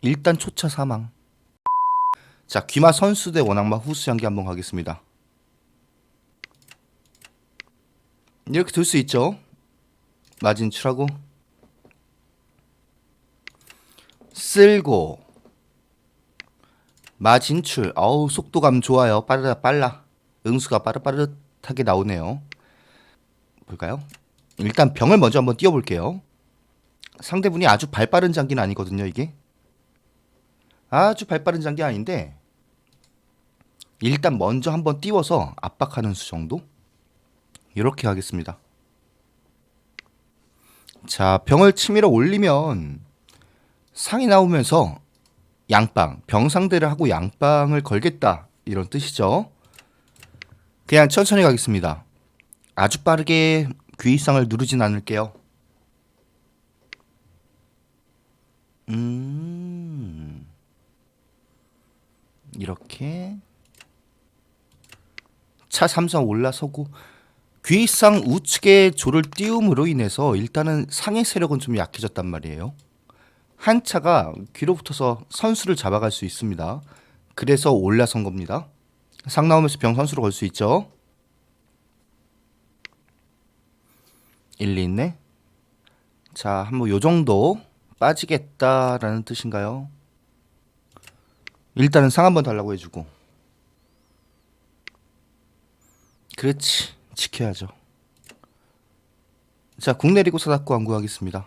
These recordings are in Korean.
일단 초차 사망. 자, 귀마 선수 대 원악마 후수 연기 한번 가겠습니다. 이렇게 들수 있죠. 마진출하고 쓸고 마진출. 어우 속도감 좋아요. 빠르다 빨라. 응수가 빠르빠르하게 나오네요. 볼까요? 일단 병을 먼저 한번 띄워 볼게요. 상대분이 아주 발빠른 장기는 아니거든요, 이게. 아주 발빠른 장기 아닌데 일단 먼저 한번 띄워서 압박하는 수 정도? 이렇게 하겠습니다. 자, 병을 치밀어 올리면 상이 나오면서 양빵, 병 상대를 하고 양빵을 걸겠다 이런 뜻이죠. 그냥 천천히 가겠습니다. 아주 빠르게 귀입상을 누르진 않을게요. 음. 이렇게 차 삼성 올라서고 귀상 우측에 조를 띄움으로 인해서 일단은 상의 세력은 좀 약해졌단 말이에요. 한 차가 귀로 붙어서 선수를 잡아갈 수 있습니다. 그래서 올라선 겁니다. 상 나오면서 병 선수로 걸 수 있죠. 일리 있네. 자, 한번 요 정도 빠지겠다라는 뜻인가요? 일단은 상 한번 달라고 해주고. 그렇지. 지켜야죠. 자, 국 내 리고 사닥고 완구하겠습니다.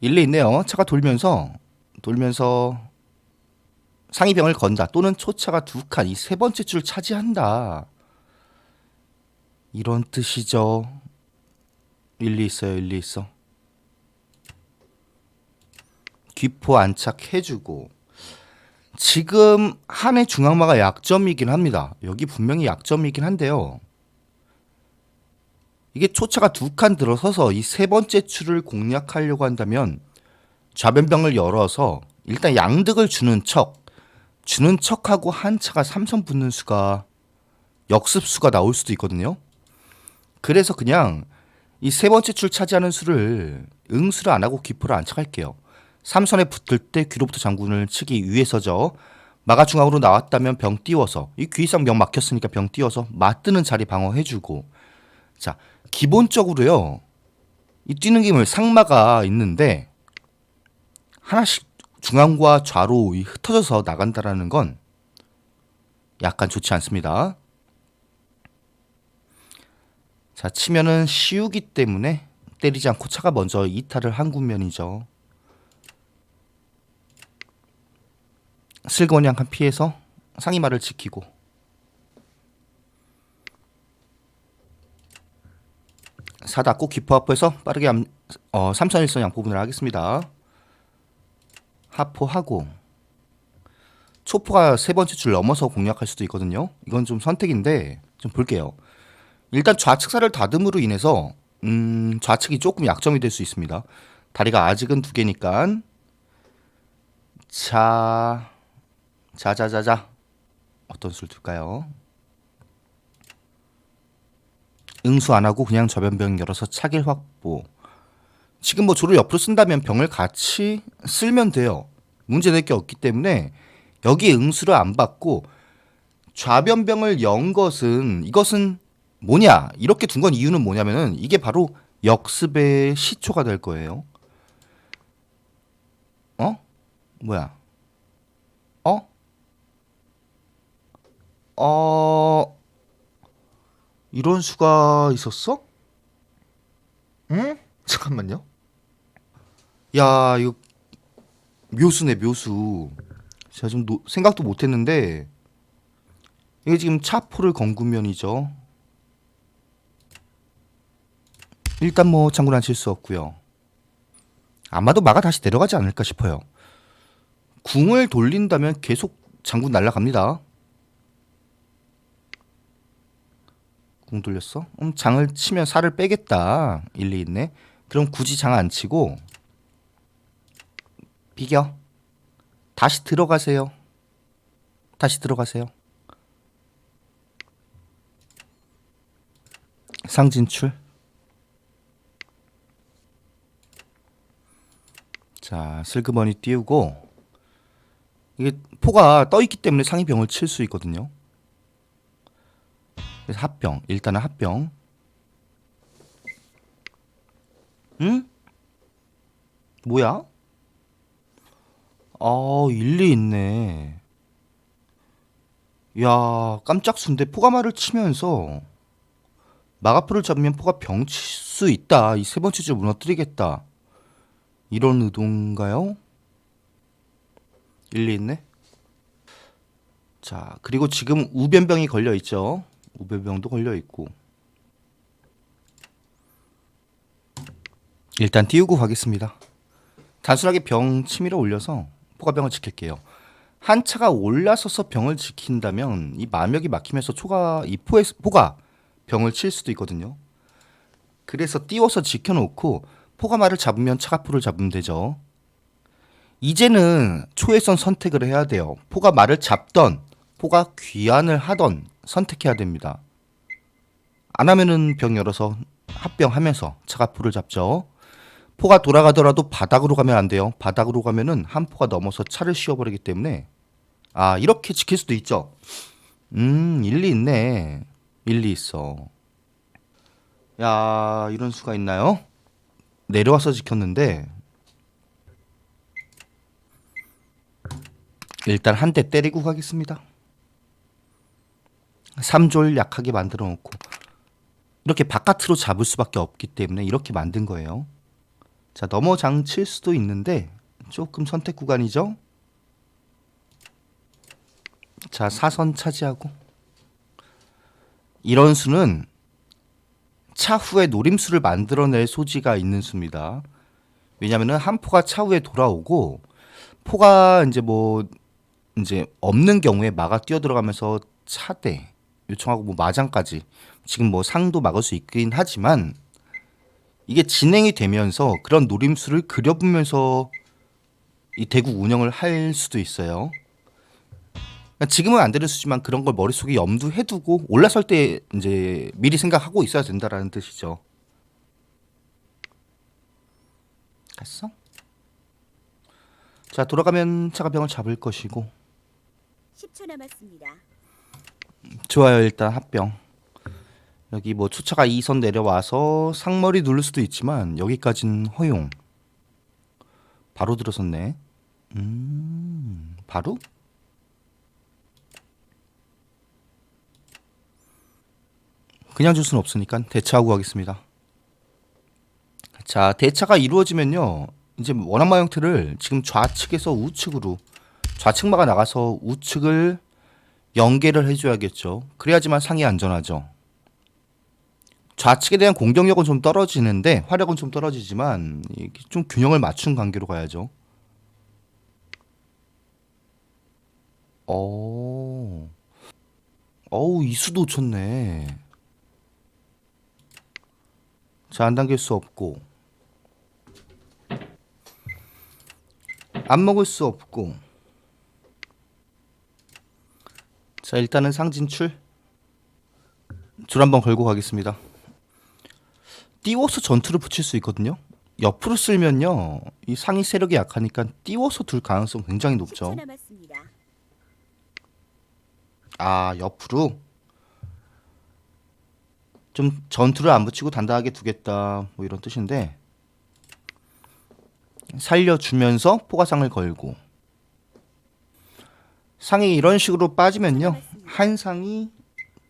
일리 있네요. 차가 돌면서 돌면서 상위병을 건다 또는 초차가 두 칸 이 세 번째 줄 차지한다. 이런 뜻이죠. 일리 있어요. 일리 있어. 귀포 안착해주고 지금 한해 중앙마가 약점이긴 합니다. 여기 분명히 약점이긴 한데요. 이게 초차가 두 칸 들어서서 이 세 번째 줄을 공략하려고 한다면 좌변병을 열어서 일단 양득을 주는 척 주는 척하고 한 차가 삼선 붙는 수가 역습수가 나올 수도 있거든요. 그래서 그냥 이 세 번째 줄 차지하는 수를 응수를 안 하고 기포를 안착할게요. 삼선에 붙을 때 귀로부터 장군을 치기 위해서죠. 마가 중앙으로 나왔다면 병 띄워서 이 귀상 병 막혔으니까 병 띄워서 맞드는 자리 방어해주고 자 기본적으로요 이 뛰는 김을 상마가 있는데 하나씩 중앙과 좌로 이 흩어져서 나간다라는 건 약간 좋지 않습니다. 자 치면은 쉬우기 때문에 때리지 않고 차가 먼저 이탈을 한 국면이죠. 슬그머니 한 칸 피해서 상의말을 지키고 사닫고 기포 앞에서 빠르게 암, 어, 3선일선 양포분을 하겠습니다. 하포하고 초포가 세 번째 줄 넘어서 공략할 수도 있거든요. 이건 좀 선택인데 좀 볼게요. 일단 좌측사를 다듬으로 인해서 음, 좌측이 조금 약점이 될 수 있습니다. 다리가 아직은 두 개니까 자 자자자자 어떤 수를 둘까요? 응수 안 하고 그냥 저변병 열어서 차길 확보. 지금 뭐 조를 옆으로 쓴다면 병을 같이 쓸면 돼요. 문제 될 게 없기 때문에 여기 응수를 안 받고 좌변병을 연 것은 이것은 뭐냐 이렇게 둔 건 이유는 뭐냐면은 이게 바로 역습의 시초가 될 거예요. 어? 뭐야? 어? 어 이런 수가 있었어? 응? 잠깐만요. 야 이거 묘수네 묘수. 제가 좀 노, 생각도 못했는데 이게 지금 차포를 건 국면이죠. 일단 뭐 장군 안칠 수 없고요. 아마도 마가 다시 내려가지 않을까 싶어요. 궁을 돌린다면 계속 장군 날라갑니다. 궁 돌렸어? 음, 장을 치면 살을 빼겠다. 일리 있네. 그럼 굳이 장 안 치고 비겨. 다시 들어가세요. 다시 들어가세요. 상진출. 자, 슬그머니 띄우고 이게 포가 떠 있기 때문에 상위 병을 칠 수 있거든요. 그래서 합병. 일단은 합병. 응? 뭐야? 아, 일리 있네. 야, 깜짝 순대 포가마를 치면서 마가프를 잡으면 포가 병칠 수 있다. 이 세 번째 줄 무너뜨리겠다. 이런 의도인가요? 일리 있네. 자, 그리고 지금 우변병이 걸려 있죠. 우변병도 걸려 있고. 일단 띄우고 가겠습니다. 단순하게 병 치밀어 올려서 포가병을 지킬게요. 한 차가 올라서서 병을 지킨다면 이 마력이 막히면서 초가 이 포에 포가 병을 칠 수도 있거든요. 그래서 띄워서 지켜놓고 포가마를 잡으면 차가 포를 잡으면 되죠. 이제는 초회선 선택을 해야 돼요. 포가 말을 잡던 포가 귀환을 하던 선택해야 됩니다. 안 하면은 병 열어서 합병하면서 차가포를 잡죠. 포가 돌아가더라도 바닥으로 가면 안 돼요. 바닥으로 가면은 한 포가 넘어서 차를 씌워버리기 때문에 아 이렇게 지킬 수도 있죠. 음 일리 있네. 일리 있어. 야 이런 수가 있나요? 내려와서 지켰는데 일단 한 대 때리고 가겠습니다. 3졸 약하게 만들어 놓고 이렇게 바깥으로 잡을 수밖에 없기 때문에 이렇게 만든 거예요. 자, 넘어 장 칠 수도 있는데 조금 선택 구간이죠. 자, 사선 차지하고 이런 수는 차후에 노림수를 만들어낼 소지가 있는 수입니다. 왜냐면은 한 포가 차후에 돌아오고 포가 이제 뭐 이제 없는 경우에 마가 뛰어 들어가면서 차대 요청하고 뭐 마장까지 지금 뭐 상도 막을 수 있긴 하지만 이게 진행이 되면서 그런 노림수를 그려보면서 이 대구 운영을 할 수도 있어요. 그러니까 지금은 안 되는 수지만 그런 걸 머릿속에 염두해 두고 올라설 때 이제 미리 생각하고 있어야 된다라는 뜻이죠. 갔어? 자 돌아가면 차가 병을 잡을 것이고 10초 남았습니다. 좋아요 일단 합병. 여기 뭐 초차가 2선 내려와서 상머리 누를 수도 있지만 여기까지는 허용. 바로 들어섰네. 음 바로? 그냥 줄 수는 없으니까 대차하고 가겠습니다. 자 대차가 이루어지면요. 이제 원한마 형태를 지금 좌측에서 우측으로 좌측마가 나가서 우측을 연계를 해줘야겠죠. 그래야지만 상이 안전하죠. 좌측에 대한 공격력은 좀 떨어지는데 화력은 좀 떨어지지만 좀 균형을 맞춘 관계로 가야죠. 어, 어우 이수도 좋네. 자, 안 당길 수 없고 안 먹을 수 없고 자 일단은 상진출. 줄 한번 걸고 가겠습니다. 띄워서 전투를 붙일 수 있거든요. 옆으로 쓸면요 이 상위 세력이 약하니까 띄워서 둘 가능성 굉장히 10초 높죠 남았습니다. 아 옆으로? 좀 전투를 안 붙이고 단단하게 두겠다 뭐 이런 뜻인데 살려주면서 포가상을 걸고 상이 이런 식으로 빠지면요 한 상이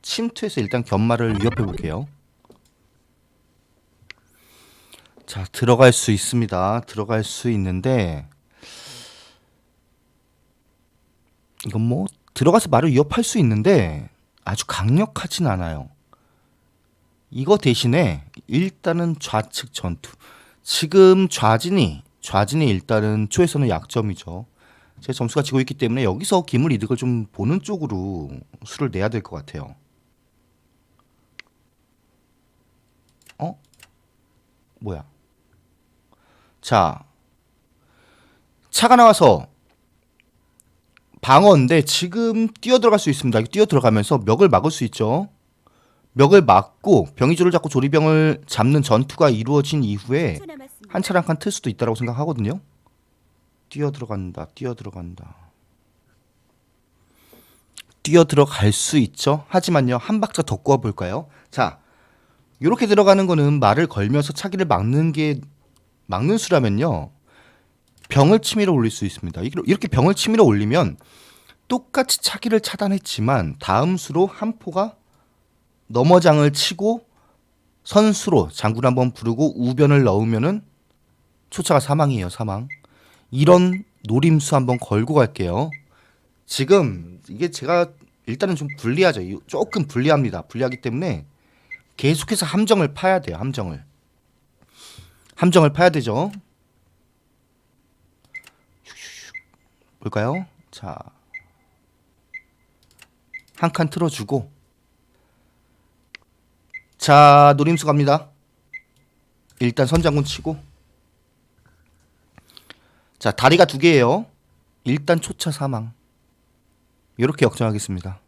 침투해서 일단 견마를 위협해 볼게요 자 들어갈 수 있습니다 들어갈 수 있는데 이건 뭐 들어가서 말을 위협할 수 있는데 아주 강력하진 않아요. 이거 대신에 일단은 좌측 전투. 지금 좌진이 좌진이 일단은 초에서는 약점이죠. 제 점수가 지고 있기 때문에 여기서 기물 이득을 좀 보는 쪽으로 수를 내야 될 것 같아요. 어? 뭐야? 자, 차가 나와서 방어인데 지금 뛰어 들어갈 수 있습니다. 뛰어 들어가면서 멱을 막을 수 있죠. 멱을 막고 병이조를 잡고 조리병을 잡는 전투가 이루어진 이후에 10초 남았습니다. 한 차를 한칸틀 수도 있다고 생각하거든요. 뛰어 들어간다. 뛰어 들어간다. 뛰어 들어갈 수 있죠. 하지만요. 한 박자 더 꼬아 볼까요? 자. 이렇게 들어가는 거는 말을 걸면서 차기를 막는 게 막는 수라면요. 병을 치밀어 올릴 수 있습니다. 이렇게- 병을 치밀어 올리면 똑같이 차기를 차단했지만 다음 수로 한 포가 넘어장을 치고 선수로 장군 한번 부르고 우변을 넣으면은 초차가 사망이에요, 사망. 이런 노림수 한번 걸고 갈게요. 지금 이게 제가 일단은 좀 불리하죠. 이- 조금 불리합니다. 불리하기 때문에 계속해서 함정을 파야 돼요. 함정을. 함정을 파야 되죠. 볼까요? 자. 한 칸 틀어주고 자 노림수 갑니다 일단 선장군 치고 자 다리가 두 개예요. 일단 초차 사망. 이렇게 역전하겠습니다.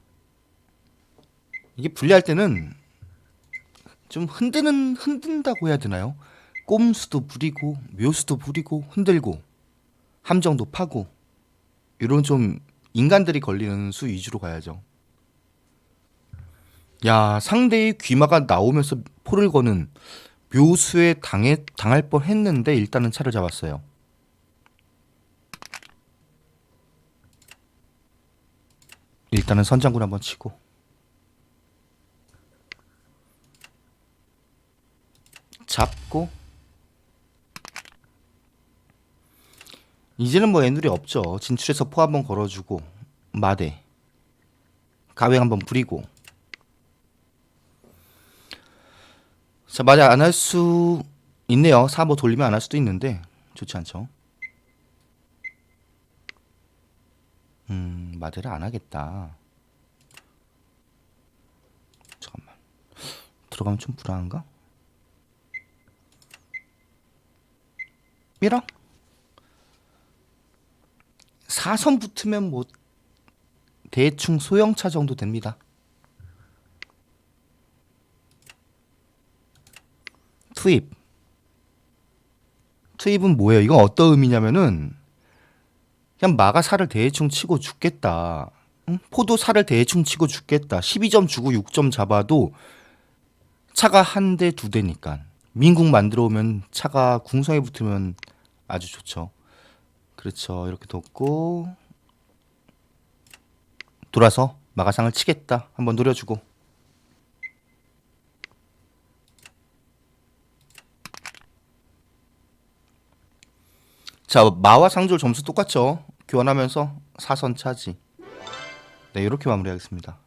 이게 분리할 때는 좀 흔드는 흔든다고 해야 되나요? 꼼수도 부리고 묘수도 부리고 흔들고 함정도 파고 이런 좀 인간들이 걸리는 수 위주로 가야죠. 야 상대의 귀마가 나오면서 포를 거는 묘수에 당해 당할 뻔했는데 일단은 차를 잡았어요. 일단은 선장군 한번 치고 잡고 이제는 뭐 애누리 없죠. 진출해서 포 한번 걸어주고 마대 가외 한번 부리고 자, 맞아 안할 수 있네요. 사보 돌리면 안 할 수도 있는데 좋지 않죠. 음, 마대를 안 하겠다. 잠깐만. 들어가면 좀 불안한가? 미라? 사선 붙으면 뭐 대충 소형차 정도 됩니다. 투입. 투입은 뭐예요? 이건 어떤 의미냐면은 그냥 마가 살을 대충 치고 죽겠다. 응? 포도 살을 대충 치고 죽겠다. 12점 주고 6점 잡아도 차가 한 대, 두 대니까. 민국 만들어 오면 차가 궁성에 붙으면 아주 좋죠. 그렇죠. 이렇게 뒀고 돌아서 마가상을 치겠다. 한번 노려주고 자 마와 상졸 점수 똑같죠? 교환하면서 사선 차지. 네 이렇게 마무리하겠습니다